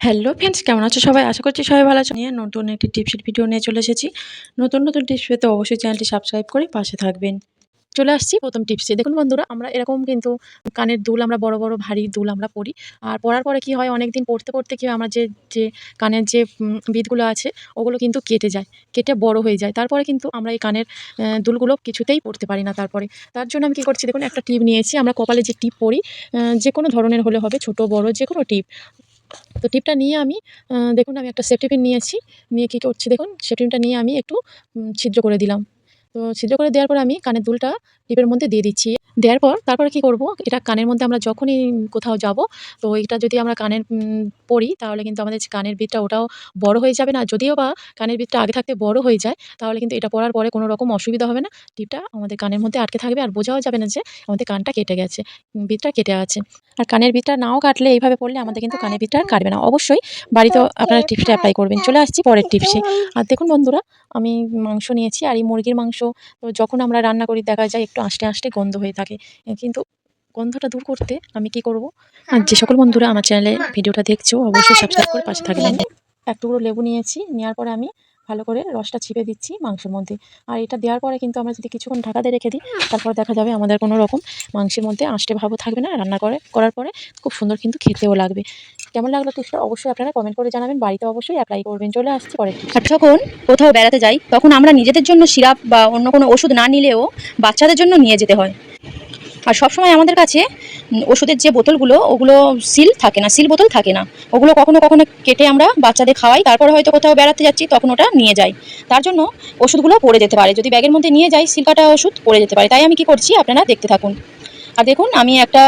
Hello friends কেমন আছো সবাই? আশা করছি সবাই ভালো আছো। নিয়ে নতুন একটি টিপসের ভিডিও নিয়ে চলে এসেছি। নতুন নতুন টিপস পেতে অবশ্যই চ্যানেলটি সাবস্ক্রাইব করে পাশে থাকবেন। চলে আসছি প্রথম টিপসে। দেখুন বন্ধুরা আমরা এরকম কিন্তু কানের দুল আমরা বড় বড় ভারী দুল আমরা পরি। আর পরার পরে কি হয় অনেক দিন পড়তে পরতে কি আমরা যে যে কানের যে উম, বিটগুলো আছে ওগুলো কিন্তু কেটে যায় কেটে বড় হয়ে যায়। তারপরে কিন্তু আমরা এই কানের দুলগুলো কিছুতেই পড়তে পারি না তারপরে। তার জন্য আমি কী করছি দেখুন একটা টিপ নিয়েছি। আমরা কপালে যে টিপ পরি যে কোনো ধরনের হলে হবে ছোট বড় যে কোনো টিপ। তো টিপটা নিয়ে আমি দেখুন আমি একটা সেফটি পিন নিয়েছি। নিয়ে কী করছি দেখুন, সেফটি পিনটা নিয়ে আমি একটু ছিদ্র করে দিলাম। তো ছিদ্র করে দেওয়ার পর আমি কানের দুলটা টিপের মধ্যে দিয়ে দিচ্ছি। দেওয়ার পর তারপরে কী করব এটা কানের মধ্যে আমরা যখনই কোথাও যাব, তো এটা যদি আমরা কানের পরি, তাহলে কিন্তু আমাদের কানের বিটটা ওটাও বড় হয়ে যাবে না। যদিও বা কানের বিটটা আগে থাকতে বড় হয়ে যায়, তাহলে কিন্তু এটা পরার পরে কোনো রকম অসুবিধা হবে না। টিপটা আমাদের কানের মধ্যে আটকে থাকবে আর বোঝাও যাবে না যে আমাদের কানটা কেটে গেছে। বিটটা কেটে আছে। আর কানের বিটটা নাও কাটলে এইভাবে পড়লে আমাদের কিন্তু কানের বিটটা কাটবে না। অবশ্যই বাড়িতেও আপনারা টিপসটা অ্যাপ্লাই করবেন। চলে আসছি পরের টিপসে। আর দেখুন বন্ধুরা আমি মাংস নিয়েছি আর এই মুরগির মাংস তো যখন আমরা রান্না করি দেখা যায় একটু আষ্টে, আষ্টে গন্ধ হয়ে থাকে। কিন্তু গন্ধটা দূর করতে আমি কি করব? আর যে সকল বন্ধুরা আমার চ্যানেলে ভিডিওটা দেখছ অবশ্যই সাবস্ক্রাইব করে পাশে থাকবেন। এক টুকরো লেবু নিয়েছি। নেওয়ার পরে আমি ভালো করে রসটা ছিপে দিচ্ছি মাংসের মধ্যে। আর এটা দেওয়ার পরে কিন্তু আমরা যদি কিছুক্ষণ ঢাকা দিয়ে রেখে দিই, তারপর দেখা যাবে আমাদের কোনো রকম মাংসের মধ্যে আষ্টে ভাবও থাকবে না। রান্না করে, করার পরে খুব সুন্দর কিন্তু খেতেও লাগবে। কেমন লাগল টিপসটা অবশ্যই আপনারা কমেন্ট করে জানাবেন। বাড়িতে অবশ্যই অ্যাপ্লাই করবেন। চলে আসছি টিপস। আর যখন কোথাও বেড়াতে যাই, তখন আমরা নিজেদের জন্য সিরাপ বা অন্য কোনো ওষুধ না নিলেও বাচ্চাদের জন্য নিয়ে যেতে হয় আর সবসময় আমাদের কাছে ওষুধের যে বোতলগুলো, ওগুলো সিল থাকে না সিল বোতল থাকে না। ওগুলো কখনো কখনো কেটে আমরা বাচ্চাদের খাওয়াই, তারপরে হয়তো কোথাও বেড়াতে যাচ্ছি, তখন ওটা নিয়ে যাই। তার জন্য ওষুধগুলো পড়ে যেতে পারে। যদি ব্যাগের মধ্যে নিয়ে যাই সিল কাটা ওষুধ পড়ে যেতে পারে। তাই আমি কি করছি, আপনারা দেখতে থাকুন। আর দেখুন, আমি একটা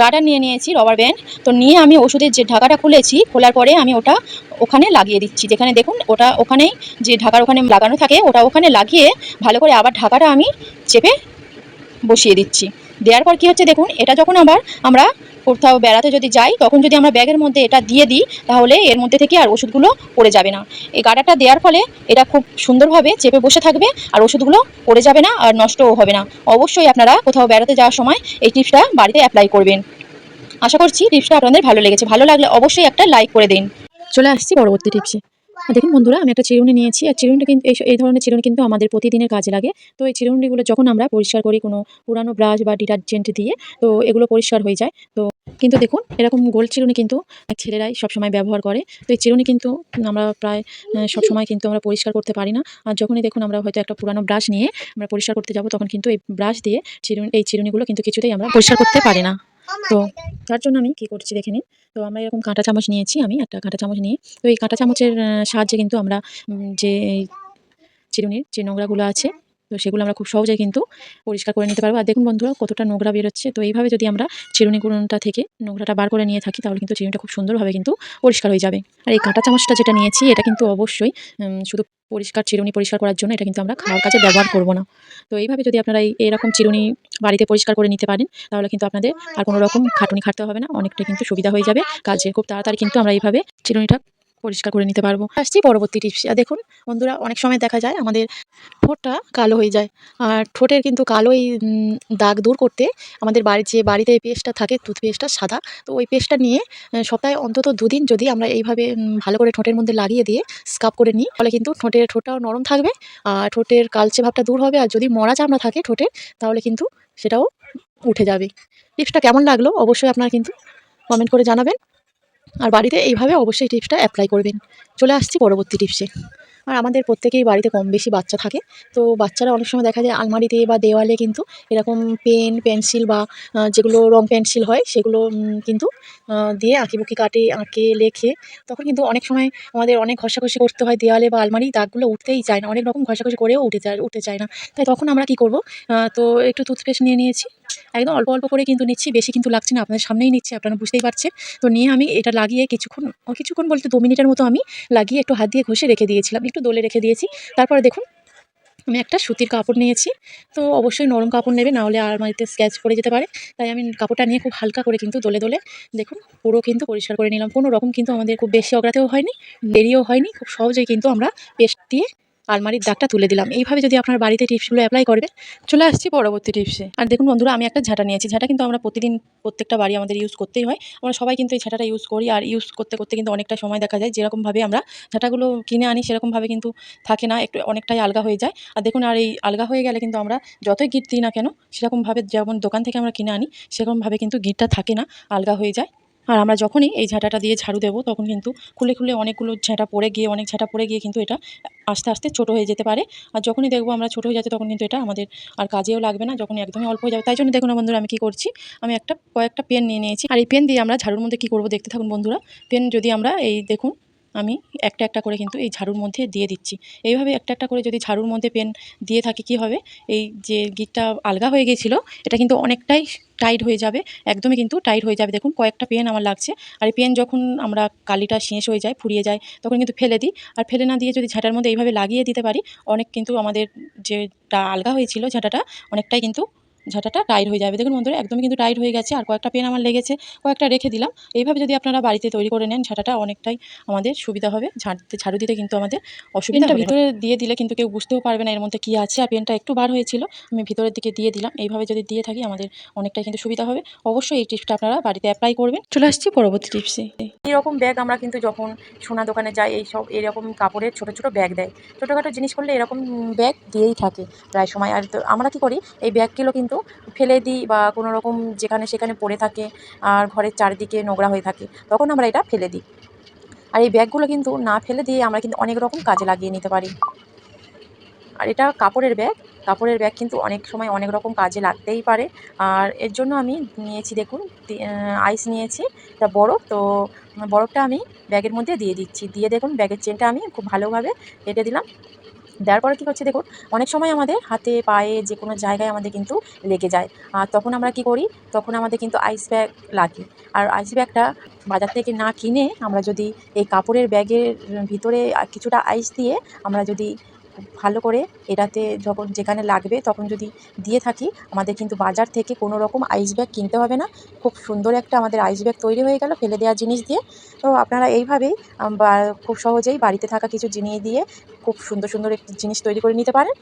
গার্ডার নিয়ে নিয়েছি রবার ব্যান্ড তো নিয়ে আমি ওষুধের যে ঢাকাটা খুলেছি, খোলার পরে আমি ওটা ওখানে লাগিয়ে দিচ্ছি। যেখানে দেখুন, ওটা ওখানেই যে ঢাকার ওখানে লাগানো থাকে, ওটা ওখানে লাগিয়ে ভালো করে আবার ঢাকাটা আমি চেপে বসিয়ে দিচ্ছি। দেওয়ার পর কী হচ্ছে দেখুন, এটা যখন আবার আমরা কোথাও বেড়াতে যদি যাই, তখন যদি আমরা ব্যাগের মধ্যে এটা দিয়ে দিই, তাহলে এর মধ্যে থেকে আর ওষুধগুলো পড়ে যাবে না। এই গাডারটা দেওয়ার ফলে এটা খুব সুন্দরভাবে চেপে বসে থাকবে, আর ওষুধগুলো পড়ে যাবে না আর নষ্টও হবে না। অবশ্যই আপনারা কোথাও বেড়াতে যাওয়ার সময় এই টিপসটা বাড়িতে অ্যাপ্লাই করবেন। আশা করছি টিপসটা আপনাদের ভালো লেগেছে। ভালো লাগলে অবশ্যই একটা লাইক করে দিন। চলে আসছি পরবর্তী টিপসে। আর দেখুন বন্ধুরা, আমি একটা চিরুনি নিয়েছি। আর চিরুনিটা কিন্তু এই এই ধরনের চিরুনি কিন্তু আমাদের প্রতিদিনের কাজে লাগে। তো এই চিরুনিগুলো যখন আমরা পরিষ্কার করি কোনো পুরানো ব্রাশ বা ডিটারজেন্ট দিয়ে, তো এগুলো পরিষ্কার হয়ে যায়। তো কিন্তু দেখুন, এরকম গোল চিরুনি কিন্তু ছেলেরাই সবসময় ব্যবহার করে। তো এই চিরুনি কিন্তু আমরা প্রায় সবসময় কিন্তু আমরা পরিষ্কার করতে পারি না। আর যখনই দেখুন আমরা হয়তো একটা পুরানো ব্রাশ নিয়ে আমরা পরিষ্কার করতে যাব, তখন কিন্তু এই ব্রাশ দিয়ে চিরুনি, এই চিরুনিগুলো কিন্তু কিছুতেই আমরা পরিষ্কার করতে পারি না। তো তার জন্য আমি কী করছি দেখে নিন। তো আমরা এরকম কাঁটা চামচ নিয়েছি আমি একটা কাঁটা চামচ নিয়ে। তো এই কাঁটা চামচের সাহায্যে কিন্তু আমরা যে এই চিরুনির যে নোংরাগুলো আছে তো সেগুলো আমরা খুব সহজেই কিন্তু পরিষ্কার করে নিতে পারব। আর দেখুন বন্ধুরা, কতটা নোংরা বেরোচ্ছে। তো এইভাবে যদি আমরা চিরুনি গুঁড়োটা থেকে নোংরাটা বার করে নিয়ে থাকি, তাহলে কিন্তু চিরুনিটা খুব সুন্দরভাবে কিন্তু পরিষ্কার হয়ে যাবে। আর এই কাঁটা চামচটা যেটা নিয়েছি, এটা কিন্তু অবশ্যই শুধু পরিষ্কার চিরুনি পরিষ্কার করার জন্য এটা কিন্তু আমরা খাওয়ার কাজে ব্যবহার করব না। তো এইভাবে যদি আপনারা এই এরকম চিরুনি বাড়িতে পরিষ্কার করে নিতে পারেন, তাহলে কিন্তু আপনাদের আর কোনো রকম খাটুনি খাটতে হবে না। অনেকটা কিন্তু সুবিধা হয়ে যাবে। কাজে খুব তাড়াতাড়ি কিন্তু আমরা এইভাবে চিরুনিটা পরিষ্কার করে নিতে পারব। আসছি পরবর্তী টিপস দেখুন, বন্ধুরা, অনেক সময় দেখা যায় আমাদের ঠোঁটটা কালো হয়ে যায়। আর ঠোঁটের কিন্তু কালো এই দাগ দূর করতে আমাদের বাড়ির যে বাড়িতে পেস্টটা থাকে টুথপেস্টটা সাদা, তো ওই পেস্টটা নিয়ে সপ্তাহে অন্তত দুদিন যদি আমরা এইভাবে ভালো করে ঠোঁটের মধ্যে লাগিয়ে দিয়ে স্কাব করে নিই, তাহলে কিন্তু ঠোঁটের ঠোঁটটাও নরম থাকবে, আর ঠোঁটের কালচে ভাবটা দূর হবে। আর যদি মরা চামড়া থাকে ঠোঁটের তাহলে কিন্তু সেটাও উঠে যাবে। টিপসটা কেমন লাগল? অবশ্যই আপনারা কিন্তু কমেন্ট করে জানাবেন। আর বাড়িতে এইভাবে অবশ্যই টিপসটা অ্যাপ্লাই করবেন। চলে আসছি পরবর্তী টিপসে আর আমাদের প্রত্যেকেই বাড়িতে কম বেশি বাচ্চা থাকে। তো বাচ্চারা অনেক সময় দেখা যায় আলমারিতে বা দেওয়ালে কিন্তু এরকম পেন পেন্সিল বা যেগুলো রং পেন্সিল হয়, সেগুলো কিন্তু দিয়ে আঁকিবুকি কাটে, আঁকে, লেখে। তখন কিন্তু অনেক সময় আমাদের অনেক ঘষাঘষি করতে হয় দেওয়ালে বা আলমারি, দাগগুলো উঠতেই চায় না। অনেক রকম ঘষাঘষি করেও উঠে যায় উঠতে চায় না। তাই তখন আমরা কি করব? তো একটু টুথপেস্ট নিয়ে নিয়েছি। একদম অল্প অল্প করে কিন্তু নিচ্ছি, বেশি কিন্তু লাগছে না, আপনাদের সামনেই নিচ্ছি, আপনারা বুঝতেই পারছেন। তো নিয়ে আমি এটা লাগিয়ে কিছুক্ষণ কিছুক্ষণ বলতে দু মিনিটের মতো আমি লাগিয়ে একটু হাত দিয়ে ঘষে রেখে দিয়েছিলাম, একটু দোলে রেখে দিয়েছি। তারপরে দেখুন, আমি একটা সুতির কাপড় নিয়েছি। তো অবশ্যই নরম কাপড় নেবে নাহলে আলমারিতে স্ক্যাচ পড়ে যেতে পারে। তাই আমি কাপড়টা নিয়ে খুব হালকা করে কিন্তু দোলে দোলে, দেখুন পুরো কিন্তু পরিষ্কার করে নিলাম। কোনো রকম কিন্তু আমাদের খুব বেশি অগ্রাতেও হয়নি, দেরিও হয়নি, খুব সহজেই কিন্তু আমরা পেস্ট দিয়ে আলমারির দাগটা তুলে দিলাম। এইভাবে যদি আপনার বাড়িতে টিপসগুলো অ্যাপ্লাই করবেন চলে আসছি পরবর্তী টিপসে। আর দেখুন বন্ধুরা, আমি একটা ঝাঁটা নিয়েছি। ঝাঁটা কিন্তু আমরা প্রতিদিন প্রত্যেকটা বাড়ি আমাদের ইউজ করতেই হয়। আমরা সবাই কিন্তু এই ঝাঁটাটা ইউজ করি আর ইউজ করতে করতে কিন্তু অনেকটা সময় দেখা যায়। যেরকমভাবে আমরা ঝাঁটাগুলো কিনে আনি, সেরকমভাবে কিন্তু থাকে না। একটু অনেকটাই আলগা হয়ে যায়। আর দেখুন, আর এই আলগা হয়ে গেলে কিন্তু আমরা যতই গিট দিই না কেন, সেরকমভাবে যেমন দোকান থেকে আমরা কিনে আনি, সেরকমভাবে কিন্তু গিটটা থাকে না। আলগা হয়ে যায়। আর আমরা যখনই এই ঝাঁটাটা দিয়ে ঝাড়ু দেবো, তখন কিন্তু খুলে খুলে অনেকগুলো ঝাঁটা পড়ে গিয়ে, অনেক ঝাঁটা পড়ে গিয়ে কিন্তু এটা আস্তে আস্তে ছোটো হয়ে যেতে পারে। আর যখনই দেখব আমরা ছোটো হয়ে যাচ্ছে, তখন কিন্তু এটা আমাদের আর কাজেও লাগবে না যখন একদমই অল্প হয়ে যাবে। তাই জন্য দেখুন বন্ধুরা, আমি কী করছি, আমি একটা, কয়েকটা পেন নিয়ে নিয়েছি। আর এই পেন দিয়ে আমরা ঝাড়ুর মধ্যে কী করব দেখতে থাকুন বন্ধুরা। পেন যদি আমরা এই দেখুন আমি একটা একটা করে কিন্তু এই ঝাড়ুর মধ্যে দিয়ে দিচ্ছি। এইভাবে একটা একটা করে যদি ঝাড়ুর মধ্যে পেন দিয়ে থাকি কী হবে? এই যে গিটটা আলগা হয়ে গিয়েছিল এটা কিন্তু অনেকটাই টাইট হয়ে যাবে, একদমই কিন্তু টাইট হয়ে যাবে। দেখুন, কয়েকটা পেন আমার লাগছে। আর এই পেন যখন আমরা কালিটা শেষ হয়ে যায়, ফুরিয়ে যায়, তখন কিন্তু ফেলে দিই। আর ফেলে না দিয়ে যদি ঝাঁটার মধ্যে এইভাবে লাগিয়ে দিতে পারি, অনেক কিন্তু আমাদের যেটা আলগা হয়েছিল ঝাঁটাটা, অনেকটাই কিন্তু ঝাঁটাটা টাইট হয়ে যাবে। দেখুন বন্ধুরা একদমই কিন্তু টাইট হয়ে গেছে। আর কয়েকটা পেন আমার লেগেছে কয়েকটা রেখে দিলাম। এইভাবে যদি আপনারা বাড়িতে তৈরি করে নেন ঝাঁটাটা অনেকটাই আমাদের সুবিধা হবে। ঝাঁটতে ঝাড়ু দিতে কিন্তু আমাদের অসুবিধা পেনটা ভিতরে দিয়ে দিলে কিন্তু কেউ বুঝতেও পারবে না এর মধ্যে কী আছে। আর পেনটা একটু বার হয়েছিল আমি ভিতরের দিকে দিয়ে দিলাম। এইভাবে যদি দিয়ে থাকি আমাদের অনেকটাই কিন্তু সুবিধা হবে। অবশ্যই এই টিপসটা আপনারা বাড়িতে অ্যাপ্লাই করবেন। চলে আসছি পরবর্তী টিপসে। এরকম ব্যাগ আমরা কিন্তু যখন সোনা দোকানে যাই এই সব এরকম কাপড়ের ছোট ছোট ব্যাগ দেয়। ছোটোখাটো জিনিস করলে এরকম ব্যাগ দিয়েই থাকে প্রায় সময়। আর আমরা কী করি এই ব্যাগগুলো কিন্তু ফেলে দিই বা কোনো রকম যেখানে সেখানে পড়ে থাকে আর ঘরের চারিদিকে নোংরা হয়ে থাকে, তখন আমরা এটা ফেলে দিই। আর এই ব্যাগগুলো কিন্তু না ফেলে দিয়ে আমরা কিন্তু অনেক রকম কাজে লাগিয়ে নিতে পারি। আর এটা কাপড়ের ব্যাগ কাপড়ের ব্যাগ কিন্তু অনেক সময় অনেক রকম কাজে লাগতেই পারে। আর এর জন্য আমি নিয়েছি দেখুন আইস নিয়েছি, এটা বরফ, তো বরফটা আমি ব্যাগের মধ্যে দিয়ে দিচ্ছি। দিয়ে দেখুন ব্যাগের চেনটা আমি খুব ভালোভাবে কেটে দিলাম। দেওয়ার পরে কী হচ্ছে দেখুন, অনেক সময় আমাদের হাতে, পায়ে যে কোনো জায়গায় আমাদের কিন্তু লেগে যায়। আর তখন আমরা কি করি, তখন আমাদের কিন্তু আইস ব্যাগ লাগে। আর আইস ব্যাগটা বাজার থেকে না কিনে আমরা যদি এই কাপড়ের ব্যাগের ভিতরে কিছুটা আইস দিয়ে আমরা যদি ভালো করে এটাতে যখন যেখানে লাগবে তখন যদি দিয়ে থাকি, আমাদের কিন্তু বাজার থেকে কোনো রকম আইস ব্যাগ কিনতে হবে না। খুব সুন্দর একটা আমাদের আইস ব্যাগ তৈরি হয়ে গেল, ফেলে দেওয়ার জিনিস দিয়ে। তো আপনারা এইভাবেই খুব সহজেই বাড়িতে থাকা কিছু জিনিস দিয়ে খুব সুন্দর সুন্দর একটি জিনিস তৈরি করে নিতে পারেন।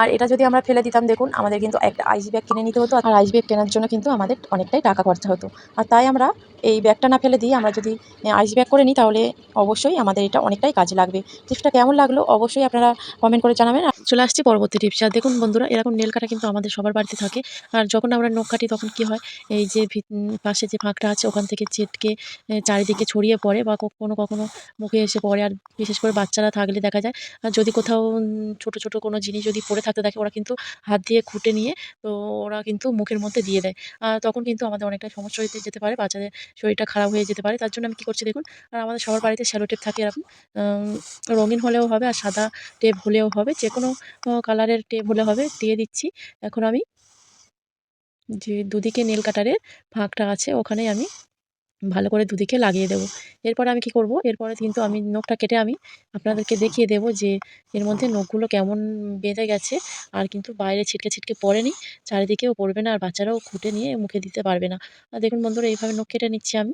আর এটা যদি আমরা ফেলে দিতাম, দেখুন, আমাদের কিন্তু একটা আইস ব্যাগ কিনে নিতে হতো। আর আইস ব্যাগ কেনার জন্য কিন্তু আমাদের অনেকটাই টাকা খরচা হতো। আর তাই আমরা এই ব্যাগটা না ফেলে দিয়ে আমরা যদি আইস ব্যাগ করে নিই তাহলে অবশ্যই আমাদের এটা অনেকটাই কাজে লাগবে। টিপসটা কেমন লাগল অবশ্যই আপনারা কমেন্ট করে জানাবেন। আর চলে আসছি পরবর্তী টিপস আর দেখুন বন্ধুরা, এরকম নেল কাটা কিন্তু আমাদের সবার বাড়িতে থাকে। আর যখন আমরা নখ কাটি তখন কি হয়, এই যে পাশে যে ফাঁকটা আছে ওখান থেকে চেটকে চারিদিকে ছড়িয়ে পড়ে বা কখনো কখনো মুখে এসে পড়ে। আর বিশেষ করে বাচ্চারা থাকলে দেখা যায়, আর যদি কোথাও ছোট ছোট কোনো জিনিস যদি পড়ে থাকতে দেখে, ওরা কিন্তু হাত দিয়ে খুঁটে নিয়ে তো ওরা কিন্তু মুখের মধ্যে দিয়ে দেয়। আর তখন কিন্তু আমাদের অনেকটা সমস্যা হতে যেতে পারে বাচ্চাদের শরীরটা খারাপ হয়ে যেতে পারে। তার জন্য আমি কী করছি দেখুন, আর আমাদের সবার বাড়িতে শ্যালো টেপ থাকে এরকম। রঙিন হলেও হবে আর সাদা টেপ হলেও হবে। যে কোনো কালারের টেপ হলে হবে, দিয়ে দিচ্ছি। এখন আমি যে দুদিকে নেল কাটারের ফাঁকটা আছে ওখানে আমি ভালো করে দুদিকে লাগিয়ে দেবো। এরপরে আমি কি করব? এরপরে কিন্তু আমি নখটা কেটে আমি আপনাদেরকে দেখিয়ে দেবো যে এর মধ্যে নখগুলো কেমন বেঁধে গেছে আর কিন্তু বাইরে ছিটকে ছিটকে পড়েনি। চারিদিকেও পড়বে না আর বাচ্চারাও খুঁটে নিয়ে মুখে দিতে পারবে না। আর দেখুন বন্ধুরা, এইভাবে নখ কেটে নিচ্ছি আমি।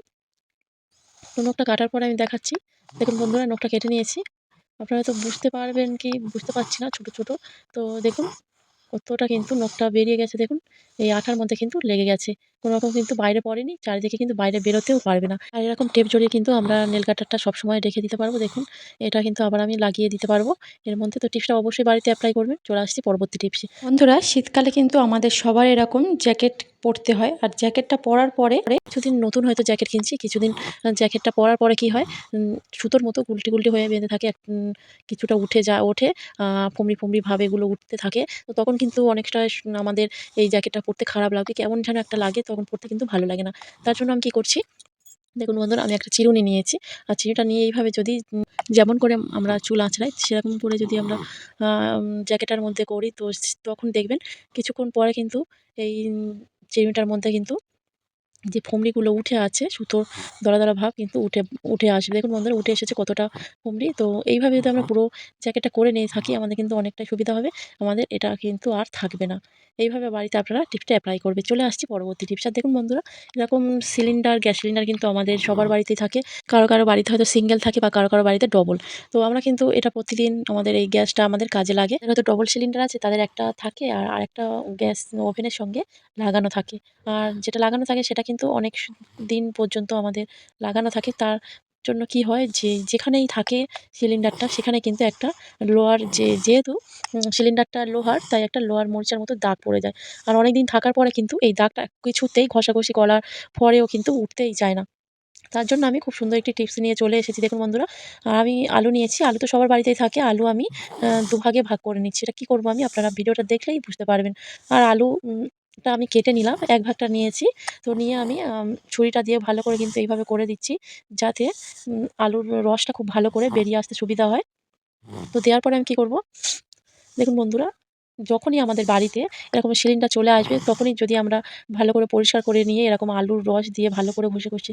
তো নখটা কাটার পরে আমি দেখাচ্ছি। দেখুন বন্ধুরা, নখটা কেটে নিয়েছি। আপনারা তো বুঝতে পারবেন কি? বুঝতে পারছি না, ছোট ছোট। তো দেখুন, কতটা কিন্তু নখটা বেরিয়ে গেছে। দেখুন এই আঠার মধ্যে কিন্তু লেগে গেছে। কোনো রকম কিন্তু বাইরে পড়েনি, চারিদিকে কিন্তু বাইরে বেরোতেও পারবে না। আর এরকম টেপ জড়িয়ে কিন্তু আমরা নেল কাটারটা সবসময় রেখে দিতে পারব। দেখুন, এটা কিন্তু আবার আমি লাগিয়ে দিতে পারব। এর মধ্যে তো টিপসটা অবশ্যই বাড়িতে অ্যাপ্লাই করবেন। চলে আসছি পরবর্তী টিপসে। বন্ধুরা, শীতকালে কিন্তু আমাদের সবার এরকম জ্যাকেট পরতে হয়। আর জ্যাকেটটা পরার পরে কিছুদিন নতুন হয়তো জ্যাকেট কিনছি, কিছুদিন জ্যাকেটটা পরার পরে কি হয় সুতোর মতো গুলটি গুলটি হয়ে বেঁধে থাকে কিছুটা উঠে যা, ওঠে ফুমড়ি ফুমড়ি ভাবে এগুলো উঠতে থাকে। তো তখন কিন্তু অনেকটা আমাদের এই জ্যাকেটটা পরতে খারাপ লাগে, কেমন যেন একটা লাগে, তখন পরতে কিন্তু ভালো লাগে না। তার জন্য আমি কী করছি, দেখুন বন্ধুরা, আমি একটা চিরুনি নিয়েছি। আর চিরুনিটা নিয়ে এইভাবে যদি যেমন করে আমরা চুল আঁচড়াই, সেরকম করে যদি আমরা জ্যাকেটের মধ্যে করি, তো তখন দেখবেন কিছুক্ষণ পরে কিন্তু এই উম, চিরুনিটার মধ্যে কিন্তু যে ফুমড়িগুলো উঠে আছে সুতোর দলা দলা ভাব কিন্তু উঠে উঠে আসবে দেখুন বন্ধুরা উঠে এসেছে কতটা ফুমড়ি। তো এইভাবে যদি আমরা পুরো জ্যাকেটটা করে নিয়ে থাকি আমাদের কিন্তু অনেকটাই সুবিধা হবে। আমাদের এটা কিন্তু আর থাকবে না। এইভাবে বাড়িতে আপনারা টিপসটা অ্যাপ্লাই করবে। চলে আসছি পরবর্তী টিপস। আর দেখুন বন্ধুরা এরকম সিলিন্ডার গ্যাস সিলিন্ডার কিন্তু আমাদের সবার বাড়িতেই থাকে। কারও কারও বাড়িতে হয়তো সিঙ্গেল থাকে বা কারও কারও বাড়িতে ডবল তো আমরা কিন্তু এটা প্রতিদিন আমাদের এই গ্যাসটা আমাদের কাজে লাগে। হয়তো ডবল সিলিন্ডার আছে তাদের একটা থাকে আর আরেকটা গ্যাস ওভেনের সঙ্গে লাগানো থাকে। আর যেটা লাগানো থাকে সেটা কিন্তু অনেক দিন পর্যন্ত আমাদের লাগানো থাকে। তার জন্য কি হয় যে, যেখানেই থাকে সিলিন্ডারটা সেখানে কিন্তু একটা লোহার যে, যেহেতু সিলিন্ডারটা লোহার, তাই একটা লোহার মরিচার মতো দাগ পড়ে যায়। আর অনেক দিন থাকার পরে কিন্তু এই দাগটা কিছুতেই ঘষাঘষি করার পরেও কিন্তু উঠতেই চায় না। তার জন্য আমি খুব সুন্দর একটি টিপস নিয়ে চলে এসেছি। দেখুন বন্ধুরা আর আমি আলু নিয়েছি, আলু তো সবার বাড়িতেই থাকে। আলু আমি দুভাগে ভাগ করে নিচ্ছি। এটা কী করব আমি? আপনারা ভিডিওটা দেখলেই বুঝতে পারবেন। আর আলু টা আমি কেটে নিলাম, এক ভাগটা নিয়েছি। তো নিয়ে আমি ছুরিটা দিয়ে ভালো করে কিন্তু এইভাবে করে দিচ্ছি যাতে আলুর রসটা খুব ভালো করে বেরিয়ে আসতে সুবিধা হয়। তো দেওয়ার পরে আমি কী করব? দেখুন বন্ধুরা যখনই আমাদের বাড়িতে এরকম সিলিন্ডার চলে আসবে, তখনই যদি আমরা ভালো করে পরিষ্কার করে নিয়ে এরকম আলুর রস দিয়ে ভালো করে ঘষে ঘষে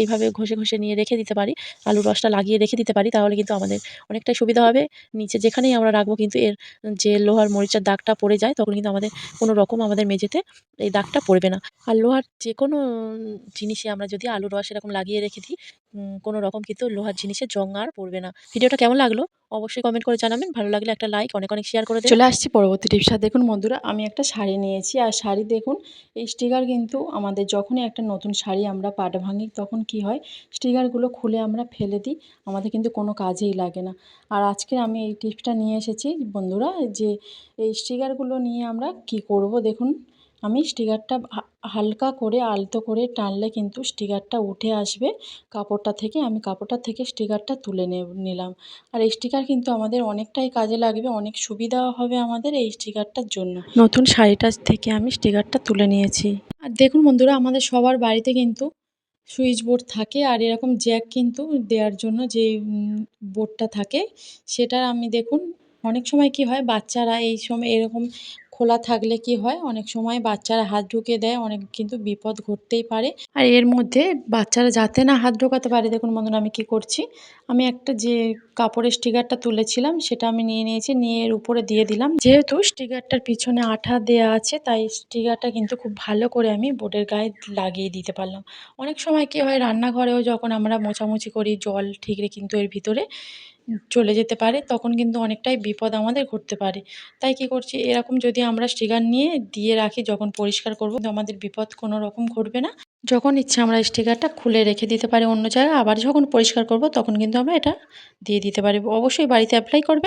এইভাবে ঘষে ঘষে নিয়ে রেখে দিতে পারি, আলুর রসটা লাগিয়ে রেখে দিতে পারি, তাহলে কিন্তু আমাদের অনেকটাই সুবিধা হবে। নিচে যেখানেই আমরা রাখব কিন্তু এর যে লোহার মরিচার দাগটা পড়ে যায়, তখন কিন্তু আমাদের কোনো রকম আমাদের মেঝেতে এই দাগটা পড়বে না। আর লোহার যে কোনো জিনিসে আমরা যদি আলুর রস এরকম লাগিয়ে রেখে দিই কোনো রকম কিন্তু লোহার জিনিসে জং আর পড়বে না। ভিডিওটা কেমন লাগল? অবশ্যই কমেন্ট করে জানাবেন। ভালো লাগলে একটা লাইক অনেক অনেক শেয়ার করে চলে আসছি পরবর্তী টিপস দেখুন বন্ধুরা, আমি একটা শাড়ি নিয়েছি। আর শাড়ি দেখুন, এই স্টিকার কিন্তু আমাদের যখনই একটা নতুন শাড়ি আমরা পাট ভাঙি, তখন কি হয়? স্টিকারগুলো খুলে আমরা ফেলে দিই। আমাদের কিন্তু কোনো কাজেই লাগে না। আর আজকে আমি এই টিপসটা নিয়ে এসেছি বন্ধুরা, যে এই স্টিকারগুলো নিয়ে আমরা কি করব? দেখুন আমি স্টিকারটা হালকা করে আলতো করে টানলে কিন্তু স্টিকারটা উঠে আসবে। কাপড়টা থেকে আমি কাপড়টা থেকে স্টিকারটা তুলে নে নিলাম। আর এই স্টিকার কিন্তু আমাদের অনেকটাই কাজে লাগবে অনেক সুবিধাও হবে আমাদের এই স্টিকারটার জন্য। নতুন শাড়িটা থেকে আমি স্টিকারটা তুলে নিয়েছি। আর দেখুন বন্ধুরা আমাদের সবার বাড়িতে কিন্তু সুইচ বোর্ড থাকে আর এরকম জ্যাক কিন্তু দেওয়ার জন্য যে বোর্ডটা থাকে সেটা আমি দেখুন অনেক সময় কি হয় বাচ্চারা এই সময় এরকম খোলা থাকলে কি হয়? অনেক সময় বাচ্চারা হাত ঢুকে দেয়, অনেক কিন্তু বিপদ ঘটতেই পারে। আর এর মধ্যে বাচ্চারা যাতে না হাত ঢোকাতে পারে, দেখুন বন্ধুরা আমি কি করছি? আমি একটা যে কাপড়ের স্টিকারটা তুলেছিলাম, সেটা আমি নিয়ে নিয়েছি, নিয়ে এর উপরে দিয়ে দিলাম। যেহেতু স্টিকারটার পিছনে আঠা দেয়া আছে, তাই স্টিকারটা কিন্তু খুব ভালো করে আমি বোর্ডের গায়ে লাগিয়ে দিতে পারলাম। অনেক সময় কী হয়, রান্নাঘরেও যখন আমরা মোছামুছি করি, জল ঠিকরে কিন্তু এর ভিতরে চলে যেতে পারে, তখন কিন্তু অনেকটাই বিপদ আমাদের ঘটতে পারে। তাই কি করছি? এরকম যদি আমরা স্টিকার নিয়ে দিয়ে রাখি, যখন পরিষ্কার করব আমাদের বিপদ কোনো রকম ঘটবে না। যখন ইচ্ছা আমরা স্টিকারটা খুলে রেখে দিতে পারি অন্য জায়গায়, আবার যখন পরিষ্কার করব, তখন কিন্তু আমরা এটা দিয়ে দিতে পারি। অবশ্যই বাড়িতে অ্যাপ্লাই করবে